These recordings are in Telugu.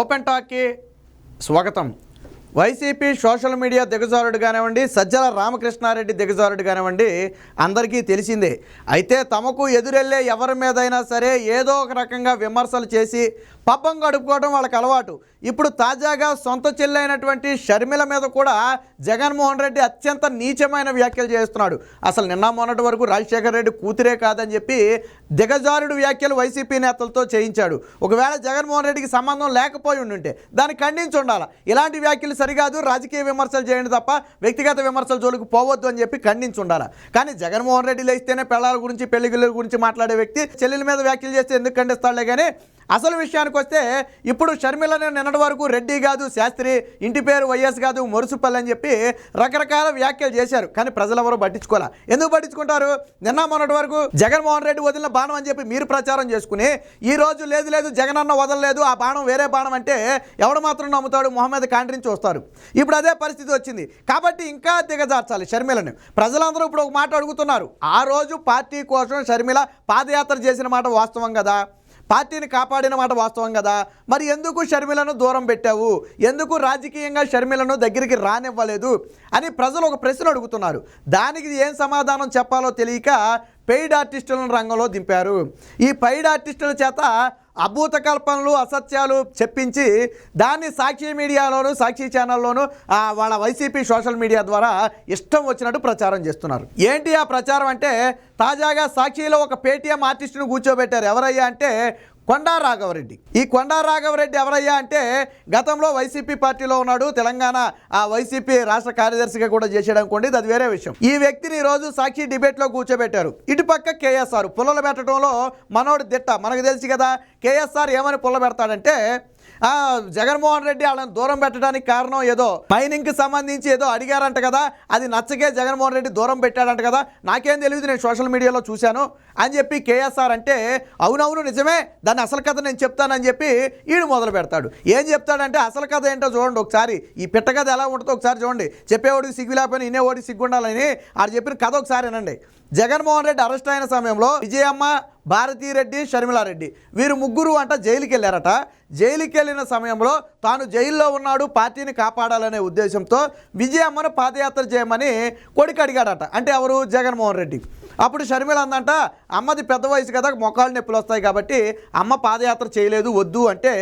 ఓపెన్ టాక్కి స్వాగతం. వైసీపీ సోషల్ మీడియా దిగజారుడు కానివ్వండి సజ్జల రామకృష్ణారెడ్డి దిగజారుడు కానివ్వండి అందరికీ తెలిసిందే. అయితే తమకు ఎదురెళ్ళే ఎవరి మీదైనా సరే ఏదో ఒక రకంగా విమర్శలు చేసి పబ్బం గడుపుకోవడం వాళ్ళకి అలవాటు. ఇప్పుడు తాజాగా సొంత చెల్లైనటువంటి షర్మిల మీద కూడా జగన్మోహన్ రెడ్డి అత్యంత నీచమైన వ్యాఖ్యలు చేస్తున్నాడు. అసలు నిన్న మొన్నటి వరకు రాజశేఖర రెడ్డి కూతురే కాదని చెప్పి దిగజారుడు వ్యాఖ్యలు వైసీపీ నేతలతో చేయించాడు. ఒకవేళ జగన్మోహన్ రెడ్డికి సంబంధం లేకపోయి ఉండుంటే దాన్ని ఖండించి ఉండాలి? ఇలాంటి వ్యాఖ్యలు సరికాదు. రాజకీయ విమర్శలు చేయండి తప్ప వ్యక్తిగత విమర్శల జోలికి పోవద్దు అని చెప్పి ఖండించి ఉండాలి? కానీ జగన్మోహన్ రెడ్డి లేస్తేనే పెళ్ళాల గురించి పెళ్ళిగిళ్ళ గురించి మాట్లాడే వ్యక్తి చెల్లెల మీద వ్యాఖ్యలు చేస్తే ఎందుకు ఖండిస్తాడులే కానీ అసలు విషయానికి వస్తే ఇప్పుడు షర్మిలని నిన్నటి వరకు రెడ్డి కాదు శాస్త్రి ఇంటి పేరు వైఎస్ కాదు మొరుసుపల్లి అని చెప్పి రకరకాల వ్యాఖ్యలు చేశారు. కానీ ప్రజలెవరూ పట్టించుకోలే. ఎందుకు పట్టించుకుంటారు? నిన్న మొన్నటి వరకు జగన్మోహన్ రెడ్డి వదిలిన బాణం అని చెప్పి మీరు ప్రచారం చేసుకుని ఈ రోజు లేదు లేదు జగన్ అన్న వదలలేదు ఆ బాణం వేరే బాణం అంటే ఎవడు మాత్రం నమ్ముతాడు? మొహమ్మద్ కాంట్రించి వస్తారు ఇప్పుడు అదే పరిస్థితి వచ్చింది. కాబట్టి ఇంకా దిగజార్చాలి షర్మిలను. ప్రజలందరూ ఇప్పుడు ఒక మాట అడుగుతున్నారు. ఆ రోజు పార్టీ కోసం షర్మిల పాదయాత్ర చేసిన మాట వాస్తవం కదా. పార్టీని కాపాడిన మాట వాస్తవం కదా. మరి ఎందుకు షర్మిలను దూరం పెట్టావు? ఎందుకు రాజకీయంగా షర్మిలను దగ్గరికి రానివ్వలేదు? అని ప్రజలు ఒక ప్రశ్న అడుగుతున్నారు. దానికి ఏం సమాధానం చెప్పాలో తెలియక పెయిడ్ ఆర్టిస్టులను రంగంలో దింపారు. ఈ పెయిడ్ ఆర్టిస్టుల చేత అభూత కల్పనలు అసత్యాలు చెప్పించి దాన్ని సాక్షి మీడియాలోను సాక్షి ఛానల్లోనూ వాళ్ళ వైసీపీ సోషల్ మీడియా ద్వారా ఇష్టం వచ్చినట్టు ప్రచారం చేస్తున్నారు. ఏంటి ఆ ప్రచారం అంటే తాజాగా సాక్షిలో ఒక పేటీఎం ఆర్టిస్టును కూర్చోబెట్టారు. ఎవరయ్యా అంటే కొండా రాఘవరెడ్డి. ఈ కొండా రాఘవరెడ్డి ఎవరయ్యా అంటే గతంలో వైసీపీ పార్టీలో ఉన్నాడు. తెలంగాణ ఆ వైసీపీ రాష్ట్ర కార్యదర్శిగా కూడా చేశాడు అనుకోండి అది వేరే విషయం. ఈ వ్యక్తిని ఈ రోజు సాక్షి డిబేట్లో కూర్చోబెట్టారు. ఇటుపక్క కేఎస్ఆర్ పుల్లలు పెట్టడంలో మనోడు దిట్ట. మనకు తెలుసు కదా కేఎస్ఆర్ ఏమని పుల్ల పెడతాడంటే జగన్మోహన్ రెడ్డి వాళ్ళని దూరం పెట్టడానికి కారణం ఏదో మైనింగ్కి సంబంధించి ఏదో అడిగారంట కదా అది నచ్చకే జగన్మోహన్ రెడ్డి దూరం పెట్టాడంట కదా నాకేం తెలియదు నేను సోషల్ మీడియాలో చూశాను అని చెప్పి కేఎస్ఆర్ అంటే అవునవును నిజమే దాన్ని అసలు కథ నేను చెప్తానని చెప్పి ఈడు మొదలు పెడతాడు. ఏం చెప్తాడంటే అసలు కథ ఏంటో చూడండి ఒకసారి ఈ పిట్ట కథ ఎలా ఉంటుందో ఒకసారి చూడండి చెప్పేవాడికి సిగ్గు లేకపోయినా ఇనేవాడికి సిగ్గు ఉండాలని ఆడు చెప్పిన కథ ఒకసారి వినండి. జగన్మోహన్ రెడ్డి అరెస్ట్ అయిన సమయంలో విజయమ్మ భారతీరెడ్డి షర్మిలారెడ్డి. వీరు ముగ్గురు అంట జైలుకి వెళ్ళారట జైలుకి వెళ్ళిన సమయంలో తాను జైల్లో ఉన్నాడు పార్టీని కాపాడాలనే ఉద్దేశంతో విజయమ్మను పాదయాత్ర చేయమని కొడుకు అడిగాడట. అంటే ఎవరు? జగన్మోహన్ రెడ్డి. అప్పుడు షర్మిల అందంట అమ్మది పెద్ద వయసు కదా మొక్కలు నొప్పులు వస్తాయి కాబట్టి అమ్మ పాదయాత్ర చేయలేదు వద్దు అంటే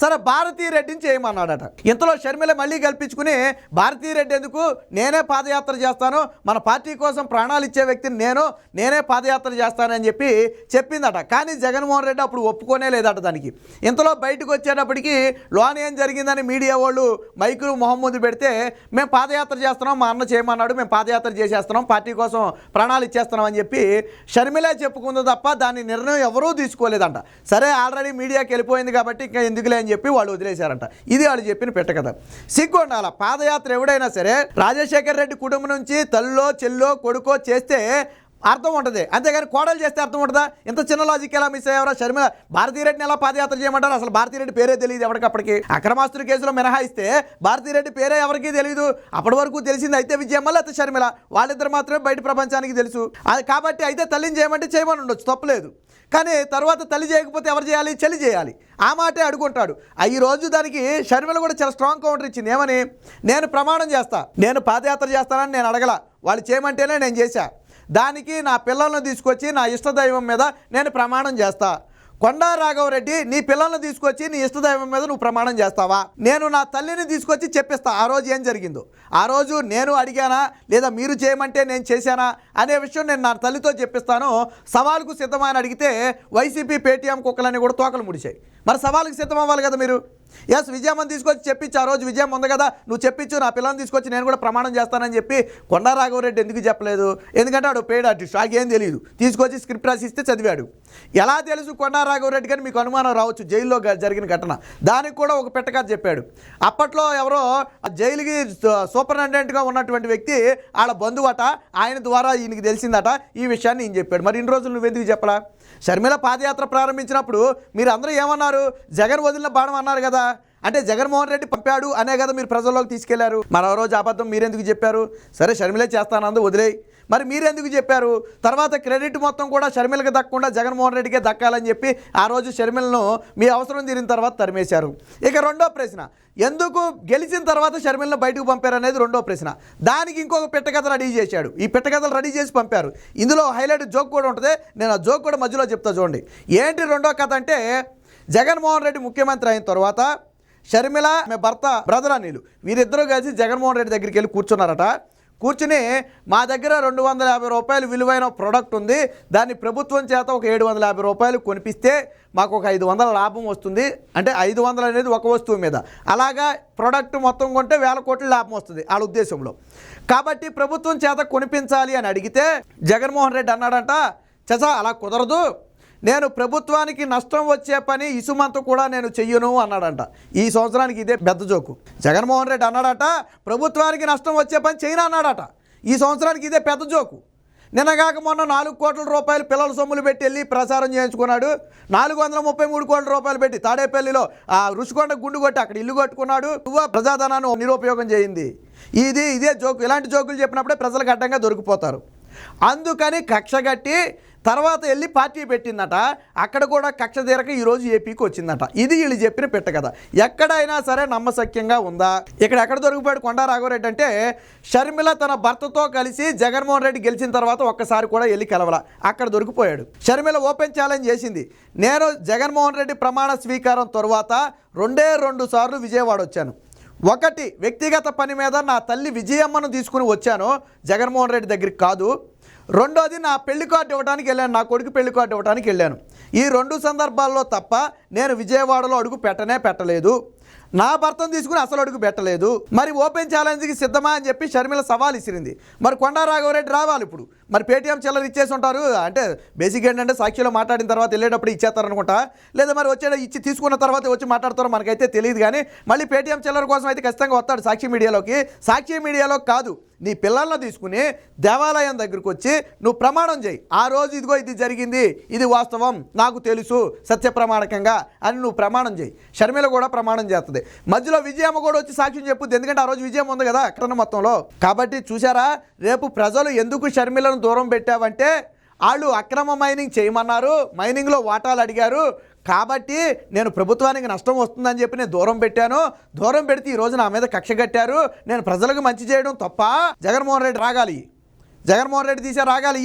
సరే భారతీరెడ్డిని చేయమన్నాడట. ఇంతలో షర్మిల మళ్ళీ కల్పించుకుని భారతీరెడ్డి ఎందుకు? నేనే పాదయాత్ర చేస్తాను. మన పార్టీ కోసం ప్రాణాలు ఇచ్చే వ్యక్తిని నేను నేనే పాదయాత్ర చేస్తానని చెప్పి చెప్పిందట. కానీ జగన్మోహన్ రెడ్డి అప్పుడు ఒప్పుకోనే లేదట దానికి. ఇంతలో బయటకు వచ్చేటప్పటికి లోన్ ఏం జరిగిందని మీడియా వాళ్ళు మైకులు మొహం ముందు పెడితే మేము పాదయాత్ర చేస్తున్నాం మా అన్న చేయమన్నాడు మేము పాదయాత్ర చేసేస్తున్నాం పార్టీ కోసం ప్రాణాలు ఇచ్చేస్తున్నాం అని చెప్పి షర్మిలే చెప్పుకుంది తప్ప దాని నిర్ణయం ఎవరూ తీసుకోలేదంట. సరే ఆల్రెడీ మీడియాకి వెళ్ళిపోయింది కాబట్టి ఇంకా ఎందుకులే అని చెప్పి వాళ్ళు వదిలేశారంట. ఇది వాళ్ళు చెప్పిన పెట్టకథ సిగ్గు ఉండాల పాదయాత్ర ఎవడైనా సరే రాజశేఖర్ రెడ్డి కుటుంబం నుంచి తల్లో చెల్లో కొడుకో చేస్తే అర్థం ఉంటుంది. అంతేగాని కోడలు చేస్తే అర్థం ఉంటుందా? ఇంత చిన్న లాజిక్ ఎలా మిస్ అయ్యారా షర్మిల భారతీరెడ్డిని ఎలా పాదయాత్ర చేయమంటారు? అసలు భారతీరెడ్డి పేరే తెలియదు ఎవరికప్పటికి అక్రమాస్తుల కేసులో మినహాయిస్తే భారతీరెడ్డి పేరే ఎవరికీ తెలియదు. అప్పటి వరకు తెలిసింది అయితే విజయమ్మ లేకపోతే షర్మిల. వాళ్ళిద్దరు మాత్రమే బయట ప్రపంచానికి తెలుసు. అది కాబట్టి అయితే తల్లిని చేయమంటే చేయమని ఉండొచ్చు తప్పలేదు. కానీ తర్వాత తల్లి చేయకపోతే ఎవరు చేయాలి? చలి చేయాలి. ఆ మాటే అడుగుంటాడు. ఆ ఈ రోజు దానికి షర్మిల కూడా చాలా స్ట్రాంగ్ కౌంటర్ ఇచ్చింది. ఏమని? నేను ప్రమాణం చేస్తా. నేను పాదయాత్ర చేస్తానని నేను అడగల. వాళ్ళు చేయమంటేనే నేను చేశా. దానికి నా పిల్లలను తీసుకొచ్చి నా ఇష్టదైవం మీద నేను ప్రమాణం చేస్తా. కొండా రాఘవరెడ్డి నీ పిల్లల్ని తీసుకొచ్చి నీ ఇష్టదైవం మీద నువ్వు ప్రమాణం చేస్తావా? నేను నా తల్లిని తీసుకొచ్చి చెప్పిస్తా. ఆ రోజు ఏం జరిగిందో? ఆ రోజు నేను అడిగానా? లేదా మీరు చేయమంటే నేను చేశానా? అనే విషయం నేను నా తల్లితో చెప్పిస్తాను. సవాల్కు సిద్ధమని అడిగితే వైసీపీ పేటీఎం కుక్కలని కూడా తోకలు ముడిచాయి. మరి సవాల్కి సిద్ధం అవ్వాలి కదా మీరు? ఎస్ విజయమ్మని తీసుకొచ్చి చెప్పించు ఆ రోజు విజయం ఉంది కదా నువ్వు చెప్పించు నా పిల్లల్ని తీసుకొచ్చి నేను కూడా ప్రమాణం చేస్తానని చెప్పి కొండారాఘవరెడ్డి ఎందుకు చెప్పలేదు? ఎందుకంటే ఆడు పేడ్ ఆర్టిస్ట్ ఏం తెలియదు తీసుకొచ్చి స్క్రిప్ట్ రాసిస్తే చదివాడు. ఎలా తెలుసు కొండారాఘవరెడ్డి కానీ మీకు అనుమానం రావచ్చు? జైల్లో జరిగిన ఘటన. దానికి కూడా ఒక పెట్టగా చెప్పాడు. అప్పట్లో ఎవరో ఆ జైలుకి సూ- సూపరింటెండెంట్గా ఉన్నటువంటి వ్యక్తి వాళ్ళ బంధువట ఆయన ద్వారా ఈయనకి తెలిసిందట ఈ విషయాన్ని ఈయన చెప్పాడు. మరి ఇన్ని రోజులు నువ్వు ఎందుకు చెప్పలా? షర్మిల పాదయాత్ర ప్రారంభించినప్పుడు మీరు అందరూ ఏమన్నారు? జగన్ వదిలిన బాణం అన్నారు కదా. అంటే జగన్మోహన్ రెడ్డి పంపాడు అనే కదా మీరు ప్రజల్లోకి తీసుకెళ్ళారు. మరో రోజు అబద్ధం మీరెందుకు చెప్పారు? సరే షర్మిలే చేస్తానందు వదిలేయి. మరి మీరెందుకు చెప్పారు? తర్వాత క్రెడిట్ మొత్తం కూడా షర్మిలకు దక్కకుండా జగన్మోహన్ రెడ్డికే దక్కాలని చెప్పి ఆ రోజు షర్మిలను మీ అవసరం తీరిన తర్వాత తరిమేశారు. ఇక రెండో ప్రశ్న ఎందుకు గెలిచిన తర్వాత షర్మిలను బయటకు పంపారు అనేది రెండో ప్రశ్న. దానికి ఇంకొక పిట్టకథ రెడీ చేశాడు. ఈ పిట్టకథలు రెడీ చేసి పంపారు. ఇందులో హైలైట్ జోక్ కూడా ఉంటుంది. నేను ఆ జోక్ కూడా మధ్యలో చెప్తా చూడండి. ఏంటి రెండో కథ అంటే జగన్మోహన్ రెడ్డి ముఖ్యమంత్రి అయిన తర్వాత షర్మిల ఆమె భర్త బ్రదర్ అనిలు వీరిద్దరూ కలిసి జగన్మోహన్ రెడ్డి దగ్గరికి వెళ్ళి కూర్చున్నారట. కూర్చుని మా దగ్గర రెండు వందల యాభై రూపాయలు విలువైన ప్రోడక్ట్ ఉంది. దాన్ని ప్రభుత్వం చేత ఒక ఏడు వందల యాభై రూపాయలు కొనిపిస్తే మాకు ఒక ఐదు వందల లాభం వస్తుంది. అంటే ఐదు వందలు అనేది ఒక వస్తువు మీద. అలాగా ప్రోడక్ట్ మొత్తం కొంటే వేల కోట్ల లాభం వస్తుంది వాళ్ళ ఉద్దేశంలో. కాబట్టి ప్రభుత్వం చేత కొనిపించాలి అని అడిగితే జగన్మోహన్ రెడ్డి అన్నాడంట చచా అలా కుదరదు. నేను ప్రభుత్వానికి నష్టం వచ్చే పని ఇసుమంత కూడా నేను చెయ్యను అన్నాడంట. ఈ సంవత్సరానికి ఇదే పెద్ద జోకు. జగన్మోహన్ రెడ్డి అన్నాడట ప్రభుత్వానికి నష్టం వచ్చే పని చేయను అన్నాడట. ఈ సంవత్సరానికి ఇదే పెద్ద జోకు. నిన్నగాక మొన్న నాలుగు కోట్ల రూపాయలు పిల్లల సొమ్ములు పెట్టి వెళ్ళి ప్రచారం చేయించుకున్నాడు. నాలుగు వందల ముప్పై మూడు కోట్ల రూపాయలు పెట్టి తాడేపల్లిలో ఆ రుషికొండ గుండు కొట్టి అక్కడ ఇల్లు కట్టుకున్నాడు. ప్రజాధనాన్ని నిరుపయోగం చేయింది. ఇది ఇదే జోకు. ఇలాంటి జోకులు చెప్పినప్పుడే ప్రజలకు అడ్డంగా దొరికిపోతారు. అందుకని కక్ష కట్టి తర్వాత వెళ్ళి పార్టీ పెట్టిందట. అక్కడ కూడా కక్ష తీరక ఈరోజు ఏపీకి వచ్చిందట. ఇది వీళ్ళు చెప్పిన పెట్ట కదా ఎక్కడైనా సరే నమ్మశక్యంగా ఉందా? ఇక్కడ ఎక్కడ దొరికిపోయాడు కొండా రాఘవరెడ్డి అంటే షర్మిల తన భర్తతో కలిసి జగన్మోహన్ రెడ్డి గెలిచిన తర్వాత ఒక్కసారి కూడా వెళ్ళి కలవల. అక్కడ దొరికిపోయాడు. షర్మిల ఓపెన్ ఛాలెంజ్ చేసింది. నేను జగన్మోహన్ రెడ్డి ప్రమాణ స్వీకారం తర్వాత రెండే రెండు సార్లు విజయవాడ వచ్చాను. ఒకటి వ్యక్తిగత పని మీద నా తల్లి విజయమ్మను తీసుకుని వచ్చాను. జగన్మోహన్ రెడ్డి దగ్గరికి కాదు. రెండోది నా పెళ్ళి కార్డు ఇవ్వడానికి వెళ్ళాను నా కొడుకు పెళ్ళి కార్డు ఇవ్వడానికి వెళ్ళాను. ఈ రెండు సందర్భాల్లో తప్ప నేను విజయవాడలో అడుగు పెట్టనే పెట్టలేదు. నా భర్తను తీసుకుని అసలు అడుగు పెట్టలేదు. మరి ఓపెన్ ఛాలెంజ్కి సిద్ధమా అని చెప్పి షర్మిల సవాల్ ఇసిరింది. మరి కొండా రాఘవరెడ్డి రావాలి ఇప్పుడు. మరి పేటీఎం చిల్లర ఇచ్చేసి ఉంటారు. అంటే బేసిక్ ఏంటంటే సాక్షిలో మాట్లాడిన తర్వాత వెళ్ళేటప్పుడు ఇచ్చేస్తారు అనుకుంటా లేదా మరి వచ్చే ఇచ్చి తీసుకున్న తర్వాత వచ్చి మాట్లాడతారో మనకైతే తెలియదు కానీ మళ్ళీ పేటీఎం చిల్లర కోసం అయితే ఖచ్చితంగా వస్తాడు సాక్షి మీడియాలోకి. సాక్షి మీడియాలో కాదు నీ పిల్లలను తీసుకుని దేవాలయం దగ్గరికి వచ్చి నువ్వు ప్రమాణం చేయి. ఆ రోజు ఇదిగో ఇది జరిగింది ఇది వాస్తవం నాకు తెలుసు సత్య ప్రమాణకంగా అని నువ్వు ప్రమాణం చేయి. షర్మిల కూడా ప్రమాణం చేస్తుంది. మధ్యలో విజయమ్మ కూడా వచ్చి సాక్ష్యం చెప్పుద్ది. ఎందుకంటే ఆ రోజు విజయం ఉంది కదా అక్కడ మొత్తంలో. కాబట్టి చూసారా రేపు ప్రజలు ఎందుకు షర్మిలను దూరం పెట్టావంటే వాళ్ళు అక్రమ మైనింగ్ చేయమన్నారు. మైనింగ్లో వాటాలు అడిగారు. కాబట్టి నేను ప్రభుత్వానికి నష్టం వస్తుందని చెప్పి నేను దూరం పెట్టాను. దూరం పెడితే ఈ నా మీద కక్ష కట్టారు. నేను ప్రజలకు మంచి చేయడం తప్ప జగన్మోహన్ రెడ్డి రాగాలి. జగన్మోహన్ రెడ్డి తీసే రాగాలి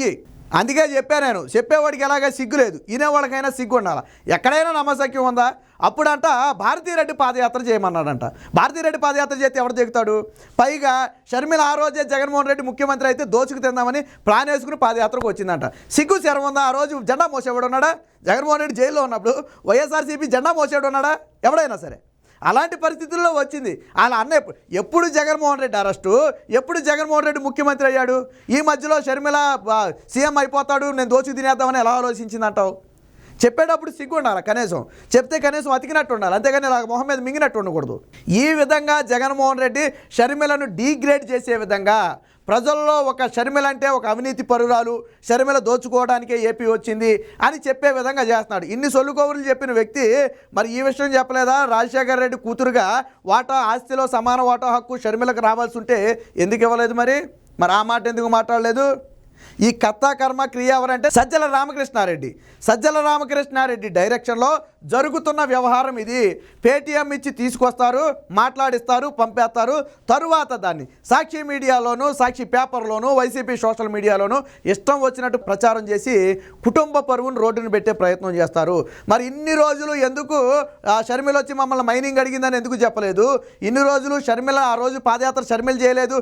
అందుకే చెప్పాను నేను చెప్పేవాడికి ఎలాగ సిగ్గు లేదు. వినేవాడికైనా సిగ్గు ఉండాలి? ఎక్కడైనా నమ్మసక్యం ఉందా? అప్పుడంట భారతీరెడ్డి పాదయాత్ర చేయమన్నాడంట. భారతీరెడ్డి పాదయాత్ర చేస్తే ఎవరు దిగుతాడు? పైగా షర్మిల ఆ రోజే జగన్మోహన్ రెడ్డి ముఖ్యమంత్రి అయితే దోచుకు తిందామని ప్లాన్ వేసుకుని పాదయాత్రకు వచ్చిందంట. సిగ్గు శరం ఉందా? ఆ రోజు జెండా మోసేవాడు ఉన్నాడా? జగన్మోహన్ రెడ్డి జైల్లో ఉన్నప్పుడు వైఎస్ఆర్సీపీ జెండా మోసేవాడు ఉన్నాడా? ఎవడైనా సరే. అలాంటి పరిస్థితుల్లో వచ్చింది. వాళ్ళ అన్న ఎప్పుడు జగన్మోహన్ రెడ్డి అరెస్టు? ఎప్పుడు జగన్మోహన్ రెడ్డి ముఖ్యమంత్రి అయ్యాడు? ఈ మధ్యలో షర్మిల సీఎం అయిపోతాడు నేను దోచి తినేద్దామని ఎలా ఆలోచించిందంటావు? చెప్పేటప్పుడు సిగ్గు ఉండాలి కనీసం? చెప్తే కనీసం అతికినట్టు ఉండాలి. అంతేగాని ఇలా మొహం మీద మింగినట్టు ఉండకూడదు. ఈ విధంగా జగన్మోహన్ రెడ్డి షర్మిలను డీగ్రేడ్ చేసే విధంగా ప్రజల్లో ఒక షర్మిల అంటే ఒక అవినీతి పరురాలు షర్మిల దోచుకోవడానికే ఏపీ వచ్చింది అని చెప్పే విధంగా చేస్తున్నాడు. ఇన్ని సొల్లుకోవులు చెప్పిన వ్యక్తి మరి ఈ విషయం చెప్పలేదా? రాజశేఖర రెడ్డి కూతురుగా వాటా ఆస్తిలో సమాన వాటా హక్కు షర్మిలకు రావాల్సి ఉంటే ఎందుకు ఇవ్వలేదు మరి? మరి ఆ మాట ఎందుకు మాట్లాడలేదు? ఈ కర్త కర్మ క్రియ ఎవరంటే సజ్జల రామకృష్ణారెడ్డి. సజ్జల రామకృష్ణారెడ్డి డైరెక్షన్లో జరుగుతున్న వ్యవహారం ఇది. పేటీఎం ఇచ్చి తీసుకొస్తారు మాట్లాడిస్తారు పంపేస్తారు. తరువాత దాన్ని సాక్షి మీడియాలోను సాక్షి పేపర్లోను వైసీపీ సోషల్ మీడియాలోను ఇష్టం వచ్చినట్టు ప్రచారం చేసి కుటుంబ పరువును రోడ్డును పెట్టే ప్రయత్నం చేస్తారు. మరి ఇన్ని రోజులు ఎందుకు ఆ, షర్మిల వచ్చి మమ్మల్ని మైనింగ్ అడిగిందని ఎందుకు చెప్పలేదు? ఇన్ని రోజులు షర్మిల ఆ రోజు పాదయాత్ర షర్మిల చేయలేదు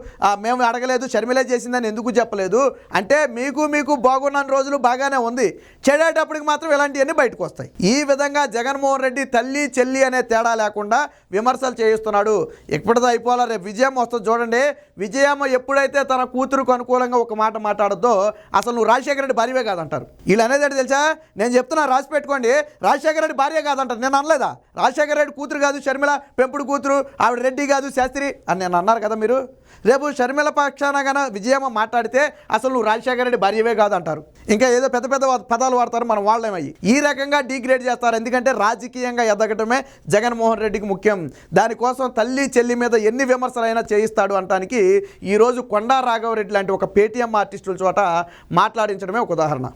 మేము అడగలేదు షర్మిలే చేసిందని ఎందుకు చెప్పలేదు? అంటే మీకు మీకు బాగున్న రోజులు బాగానే ఉంది. చెడేటప్పటికి మాత్రం ఇలాంటివన్నీ బయటకు వస్తాయి. ఈ విధంగా జగన్మోహన్ రెడ్డి తల్లి చెల్లి అనే తేడా లేకుండా విమర్శలు చేయిస్తున్నాడు. ఎప్పటిదో అయిపోవాలా? రేపు విజయం వస్తుంది చూడండి. విజయమ్మ ఎప్పుడైతే తన కూతురుకు అనుకూలంగా ఒక మాట మాట్లాడద్దో అసలు నువ్వు రాజశేఖర రెడ్డి భార్యవే కాదంటారు. వీళ్ళు అనేది తెలుసా? నేను చెప్తున్నా రాసి పెట్టుకోండి. రాజశేఖర రెడ్డి భార్య కాదంటారు. నేను అనలేదా? రాజశేఖర రెడ్డి కూతురు కాదు షర్మిల పెంపుడు కూతురు ఆవిడ రెడ్డి కాదు శాస్త్రి అని నేను అన్నారు కదా మీరు? రేపు షర్మిల పక్షాన గన విజయమ్మ మాట్లాడితే అసలు నువ్వు రాజశేఖర రెడ్డి భార్యవే కాదు అంటారు ఇంకా ఏదో పెద్ద పెద్ద పదాలు వాడతారు మనం వాళ్ళేమయ్యి. ఈ రకంగా డిగ్రేడ్ చేస్తారు. ఎందుకంటే రాజకీయంగా ఎదగటమే జగన్మోహన్ రెడ్డికి ముఖ్యం. దానికోసం తల్లి చెల్లి మీద ఎన్ని విమర్శలైనా చేయిస్తాడు అనటానికి ఈరోజు కొండా రాఘవరెడ్డి లాంటి ఒక పేటీఎం ఆర్టిస్టుల చోట మాట్లాడించడమే ఒక ఉదాహరణ.